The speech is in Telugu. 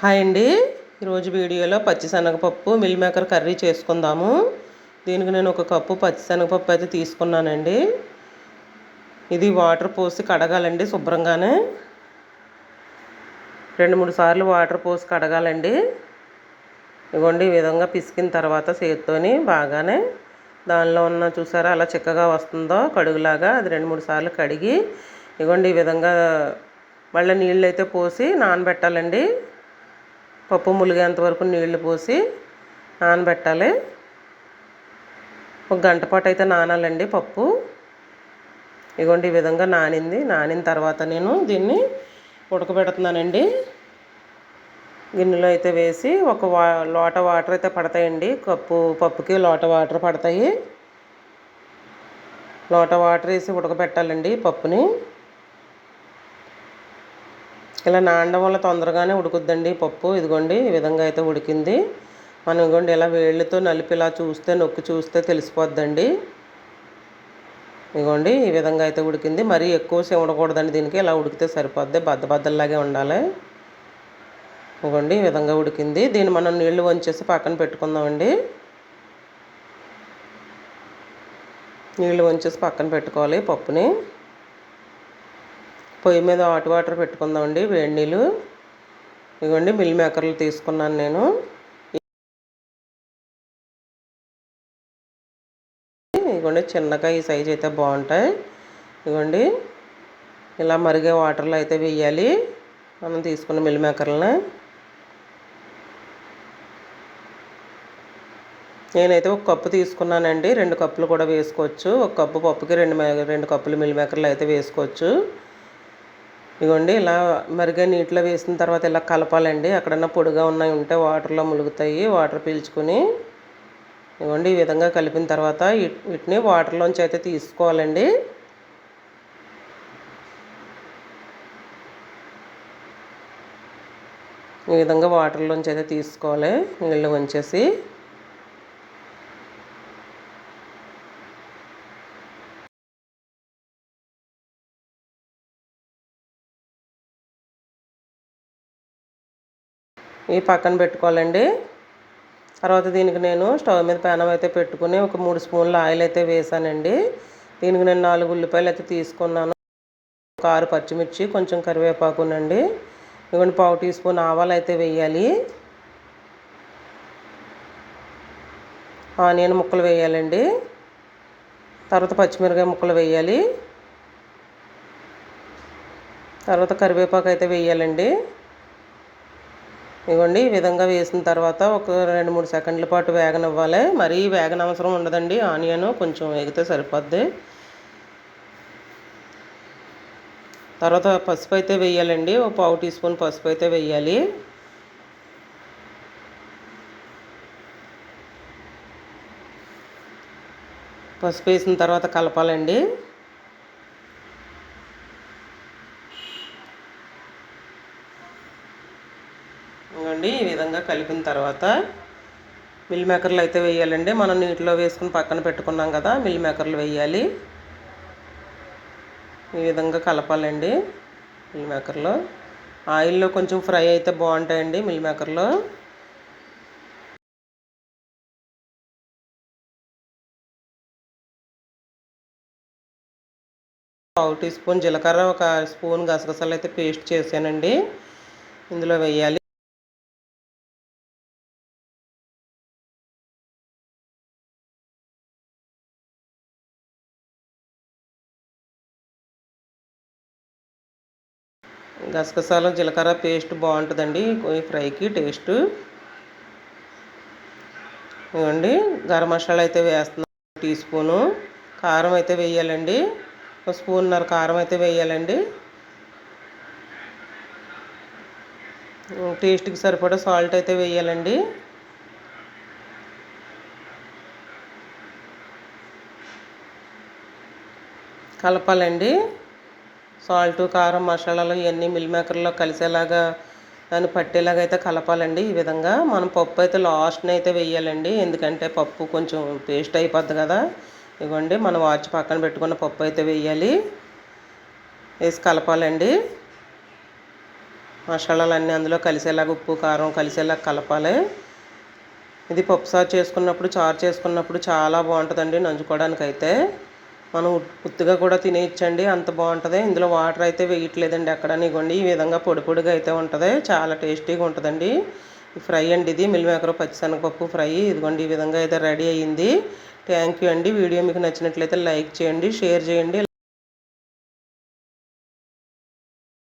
హాయ్ అండి. ఈరోజు వీడియోలో పచ్చిశనగపప్పు మిల్ మేకర్ కర్రీ చేసుకుందాము. దీనికి నేను ఒక కప్పు పచ్చిశనగపప్పు అయితే తీసుకున్నానండి. ఇది వాటర్ పోసి కడగాలండి శుభ్రంగానే. రెండు మూడు సార్లు వాటర్ పోసి కడగాలండి. ఇదిగోండి ఈ విధంగా పిసికిన తర్వాత చేతితోని బాగానే దానిలో ఉన్న చూసారా అలా చిక్కగా వస్తుందో కడుగులాగా అది రెండు మూడు సార్లు కడిగి ఇదిగోండి ఈ విధంగా మళ్ళీ నీళ్ళు అయితే పోసి నానబెట్టాలండి. పప్పు ములిగేంత వరకు నీళ్ళు పోసి నానబెట్టాలి. ఒక గంట పాటు అయితే నానాలండి పప్పు. ఇగోండి ఈ విధంగా నానింది. నానిన తర్వాత నేను దీన్ని ఉడకబెడుతున్నానండి. గిన్నెలో అయితే వేసి ఒక వా లోట వాటర్ అయితే పడతాయండి. కప్పు పప్పుకి లోట వాటర్ పడతాయి. లోట వాటర్ వేసి ఉడకబెట్టాలండి పప్పుని. ఇలా నానడం వల్ల తొందరగానే ఉడుకుద్దండి పప్పు. ఇదిగోండి ఈ విధంగా అయితే ఉడికింది. మనం ఇదిగోండి ఇలా వేళ్ళతో నలిపి ఇలా చూస్తే నొక్కి చూస్తే తెలిసిపోద్దండి. ఇదిగోండి ఈ విధంగా అయితే ఉడికింది. మరీ ఎక్కువ ఉండకూడదండి దీనికి. ఇలా ఉడికితే సరిపోద్ది. బద్ద బద్దల్లాగే ఉండాలి. ఇదిగోండి ఈ విధంగా ఉడికింది. దీన్ని మనం నీళ్ళు వంచేసి పక్కన పెట్టుకుందామండి. నీళ్ళు వంచేసి పక్కన పెట్టుకోవాలి పప్పుని. పొయ్యి మీద హాట్ వాటర్ పెట్టుకుందామండి వేడి నీళ్ళు. ఇవ్వండి మిల్ మేకర్లు తీసుకున్నాను నేను. ఇవ్వండి చిన్నగా ఈ సైజ్ అయితే బాగుంటాయి. ఇవ్వండి ఇలా మరిగే వాటర్లో అయితే వేయాలి. మనం తీసుకున్న మిల్ మేకర్లని. నేనైతే ఒక కప్పు తీసుకున్నానండి రెండు కప్పులు కూడా వేసుకోవచ్చు. ఒక కప్పు పప్పుకి రెండు రెండు కప్పులు మిల్ మేకర్లు అయితే వేసుకోవచ్చు. ఇదిగోండి ఇలా మరిగా నీటిలో వేసిన తర్వాత ఇలా కలపాలండి. ఎక్కడన్నా పొడిగా ఉన్నాయి ఉంటే వాటర్లో ములుగుతాయి వాటర్ పీల్చుకొని ఇదిగోండి ఈ విధంగా కలిపిన తర్వాత వీటిని వాటర్లోంచి అయితే తీసుకోవాలండి. ఈ విధంగా వాటర్లోంచి అయితే తీసుకోవాలి నీళ్ళు వంచేసి. ఇవి పక్కన పెట్టుకోవాలండి. తర్వాత దీనికి నేను స్టవ్ మీద పెనం అయితే పెట్టుకుని ఒక మూడు స్పూన్ల ఆయిల్ అయితే వేసానండి. దీనికి నేను నాలుగు ఉల్లిపాయలు అయితే తీసుకున్నాను. ఒక ఆరు పచ్చిమిర్చి కొంచెం కరివేపాకునండి. ఇవ్వండి పావు టీ స్పూన్ ఆవాలు అయితే వేయాలి. ఆనియన్ ముక్కలు వేయాలండి. తర్వాత పచ్చిమిరకాయ ముక్కలు వేయాలి. తర్వాత కరివేపాకు అయితే వేయాలండి. ఇవ్వండి. ఈ విధంగా వేసిన తర్వాత ఒక రెండు మూడు సెకండ్ల పాటు వేగనివ్వాలి. మరీ వేగన అవసరం ఉండదండి. ఆనియన్ కొంచెం వేగితే సరిపోద్ది. తర్వాత పసుపు అయితే వేయాలండి. ఒక పావు టీ స్పూన్ పసుపు అయితే వేయాలి. పసుపు వేసిన తర్వాత కలపాలండి. ఇంకోండి ఈ విధంగా కలిపిన తర్వాత మిల్ మేకర్లు అయితే వేయాలండి. మనం నీటిలో వేసుకుని పక్కన పెట్టుకున్నాం కదా మిల్ మేకర్లు వేయాలి. ఈ విధంగా కలపాలండి మిల్ మేకర్లో ఆయిల్లో కొంచెం ఫ్రై అయితే బాగుంటాయండి మిల్ మేకర్లో పావు టీ స్పూన్ జీలకర్ర ఒక స్పూన్ గసగసాలు అయితే పేస్ట్ చేశానండి. ఇందులో వేయాలి. గసగసాలు జీలకర్ర పేస్ట్ బాగుంటుందండి. ఈ ఫ్రైకి టేస్ట్. ఇవ్వండి గరం మసాలా అయితే వేస్తున్నాం. Teaspoon. కారం అయితే వేయాలండి. ఒక స్పూన్నర కారం అయితే వేయాలండి. టేస్ట్కి సరిపడా సాల్ట్ అయితే వేయాలండి. కలపాలండి. సాల్ట్ కారం మసాలాలు ఇవన్నీ మిల్ మేకర్లో కలిసేలాగా దాన్ని పట్టేలాగా అయితే కలపాలండి. ఈ విధంగా మనం పప్పు అయితే లాస్ట్ని అయితే వేయాలండి. ఎందుకంటే పప్పు కొంచెం పేస్ట్ అయిపోద్ది కదా. ఇవ్వండి మనం వాచ్ పక్కన పెట్టుకున్న పప్పు అయితే వేయాలి. వేసి కలపాలండి. మసాలాలు అన్నీ అందులో కలిసేలాగా ఉప్పు కారం కలిసేలాగా కలపాలి. ఇది పప్పు సారు చేసుకున్నప్పుడు చారు చేసుకున్నప్పుడు చాలా బాగుంటుందండి నంచుకోవడానికి అయితే మనం ఉట్- కూడా తినేయచ్చండి. అంత బాగుంటుంది. ఇందులో వాటర్ అయితే వేయట్లేదండి అక్కడ ఇగోండి ఈ విధంగా పొడి పొడిగా అయితే ఉంటుంది. చాలా టేస్టీగా ఉంటుందండి. ఫ్రై అండి ఇది. మిల్ మేకర్ పచ్చిశనగపప్పు ఫ్రై. ఇదిగోండి ఈ విధంగా అయితే రెడీ అయ్యింది. థ్యాంక్ యూ అండి. వీడియో మీకు నచ్చినట్లయితే లైక్ చేయండి షేర్ చేయండి.